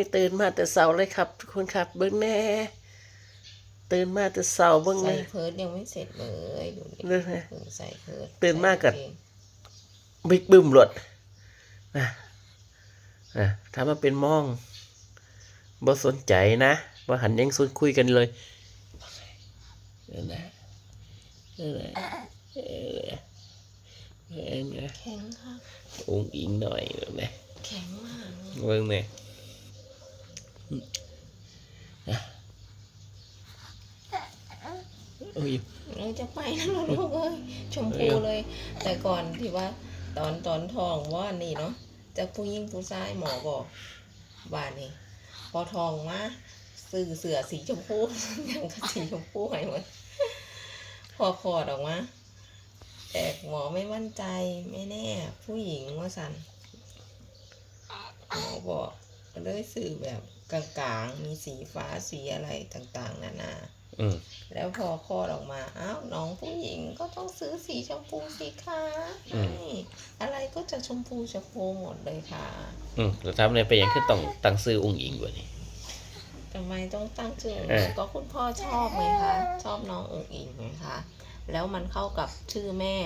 ยตื่นมาแต่เช้าเลยครับ ทุกคนครับ เบิ่งแน่ตื่นมาแต่เช้าเบิ่งใส่แน่เพิร์ดยังไม่เสร็จเลยดูดิเรื่องไงเพิ่งใส่เพิร์ดตื่นมากัดใส่เองบิ๊กบึ้มหลดนะนะถ้ามาเป็นมองบ่สนใจนะบ่หันยังสนคุยกันเลยเออนะเออนะเออนะเออนะแข็งค่ะอุ้งอิงหน่อยเบิ่งแน่แข็งมากเลยเบิ่งแน่นะโอ้ยเราจะไปแล้วเรอลูกเอ้ยชมพูเลย แต่ก่อนที่ว่า ตอนตอนทองว่านี่เนาะจากผู้หญิงผู้ชายหมอบอกบ้านนี่พอทองมาซื้อเสือสีชมพูอยังกับสีชมพูให้หมดพอคลอดออกมาแต่หมอไม่มั่นใจไม่แน่ ผู้หญิงว่าสันหมอบอกเลยซื้อแบบ กลางๆ มีสีฟ้าสีอะไรต่างๆ นานาอืมแล้วพอคลอดออกมาอ้าวน้องผู้หญิงก็ต้องซื้อสีชมพูสิคะนี่อะไรก็จะชมพูชมพูหมดเลยค่ะ อืมแล้วทำอะไรไปยังคือต้องตั้งซื้ออุ้งอิงกว่านี้ทำไมต้องตั้งชื่อเออก็คุณพ่อชอบไงคะ ชอบน้ององอิงไงคะ แล้วมันเข้ากับชื่อแม่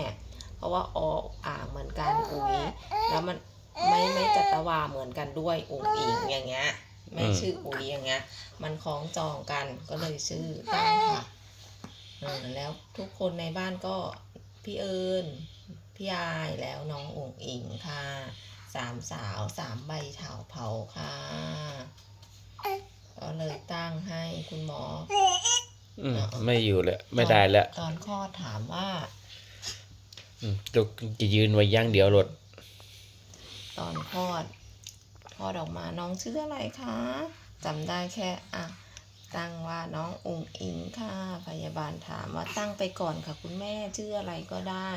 เพราะว่าออกอ่างเหมือนกันอุ๋ยแล้วมันไม่ไม่จัตวาเหมือนกันด้วยองอิงอย่างเงี้ย ไม่ชื่ออุ๋ยอย่างเงี้ย มันคล้องจองกันก็เลยชื่อตั้งค่ะเออแล้วทุกคนในบ้านก็พี่เอิญพี่ยายแล้วน้ององอิงค่ะสามสาวสามใบเถาเผาค่ะ ก็เลยตั้งให้คุณหมออืมไม่อยู่แล้วไม่ได้แล้วตอนคลอดถามว่าอืมจะจะยืนไว้อย่างเดียวรถตอนคลอดค ลอดออกมาน้องชื่ออะไรคะจำได้แค่อะตั้งว่าน้องอุงอิงค่ะพยาบาลถามว่าตั้งไปก่อนค่ะคุณแม่ชื่ออะไรก็ได้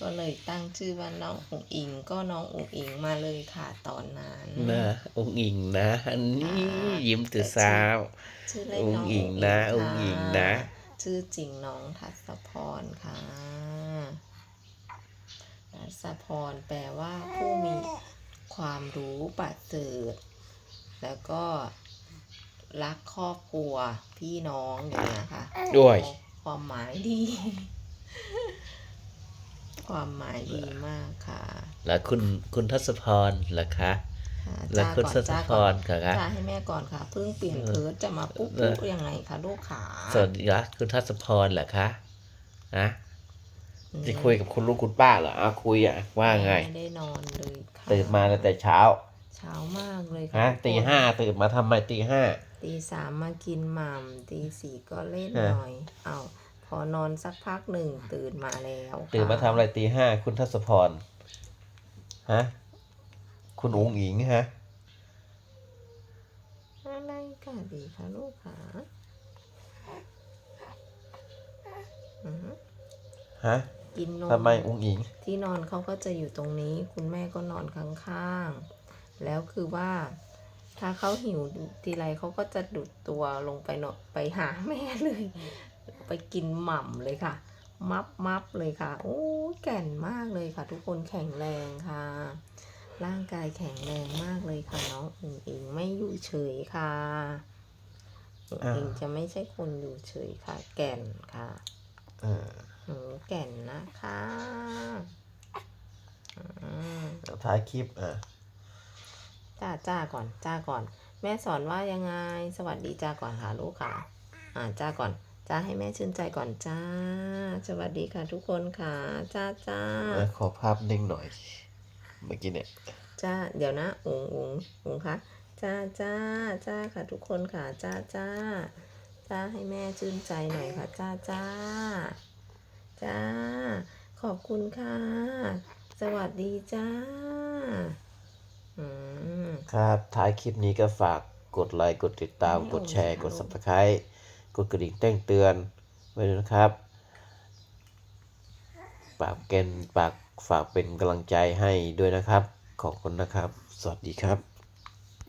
ก็เลยตั้งชื่อว่าน้องอุงอิง ก็น้องอุงอิงมาเลยค่ะตอนนั้นนะองค์อิงนะอันนี้ยิ้มแต่เสาวชื่อเล่นอุ๋น้งองอิงนะอุ๋งอิงนะ ชื่อจริงน้องทัศพรค่ะทัศพรแปลว่าผู้มี ความรู้ประเสริฐแล้วก็รักครอบครัวพี่น้องอย่างเงี้ยค่ะด้วย ความหมายดี ความหมายดีมากค่ะ แล้วคุณคุณทัศพรล่ะคะค่ะแล้วคุณจ้าทัศก่อนพรค่ะคะจ้าให้แม่ก่อนค่ะ เพิ่งเปลี่ยนเออเพิร์ดจะมาปุ๊บเออปุ๊บยังไงคะลูกขาสวัสดีครับคุณทัศพรเหรอคะนะ จะคุยกับคุณลูกคุณป้าเหรออะคุยอะว่าไง ไม่ได้นอนเลยค่ะตื่นมาตั้งแต่เช้าเช้ามากเลยฮะทุกคนตีห้าตื่นมาทำไมตีห้า ตีสามมากินหม่ำตีสี่ก็เล่นเออหน่อย เอาพอนอนสักพักหนึ่งตื่นมาแล้วค่ะตื่นมาทำอะไรตีห้าคุณทัศพรฮะคุณอุ๋งอิงฮะอะไรกันดีคะลูกขาอือฮึฮะ กินนมทำไมอุ๋งอิง ที่นอนเขาก็จะอยู่ตรงนี้ คุณแม่ก็นอนข้างๆ แล้วคือว่า ถ้าเขาหิวทีไรเขาก็จะดุดตัวลงไปเนอะไปหาแม่เลย ไปกินหม่ำเลยค่ะ มับมับเลยค่ะ โอ้แก่นมากเลยค่ะ ทุกคนแข็งแรงค่ะ ร่างกายแข็งแรงมากเลยค่ะน้องอุ๋งอิงไม่อยู่เฉยค่ะอุ๋งอิงอ่าจะไม่ใช่คนอยู่เฉยค่ะ แก่นค่ะ เออ หนูแก่นนะคะอืมเดี๋ยวท้ายคลิปอะจ้าจ้าก่อนจ้าก่อน แม่สอนว่ายังไง สวัสดีจ้าก่อนค่ะลูกค่ะ อ่าจ้าก่อนจ้าให้แม่ชื่นใจก่อนจ้า สวัสดีค่ะทุกคนค่ะ จ้าจ้าแล้วขอภาพนิ่งหน่อย เมื่อกี้เนี่ย จ้า เดี๋ยวนะอุ๋งอุ๋งอุ๋งคะจ้าจ้าจ้าค่ะทุกคนค่ะ จ้าจ้าจ้าให้แม่ชื่นใจหน่อยค่ะ จ้าจ้า จ้า ขอบคุณค่ะ สวัสดีจ้าอืมครับท้ายคลิปนี้ก็ฝากกดไลค์กดติดตามไม่กดแชร์เอากดไม่เอา subscribe กดกระดิ่งแจ้งเตือนไว้ด้วยนะครับฝากเป็นฝากฝากเป็นกำลังใจให้ด้วยนะครับ ขอบคุณนะครับ สวัสดีครับ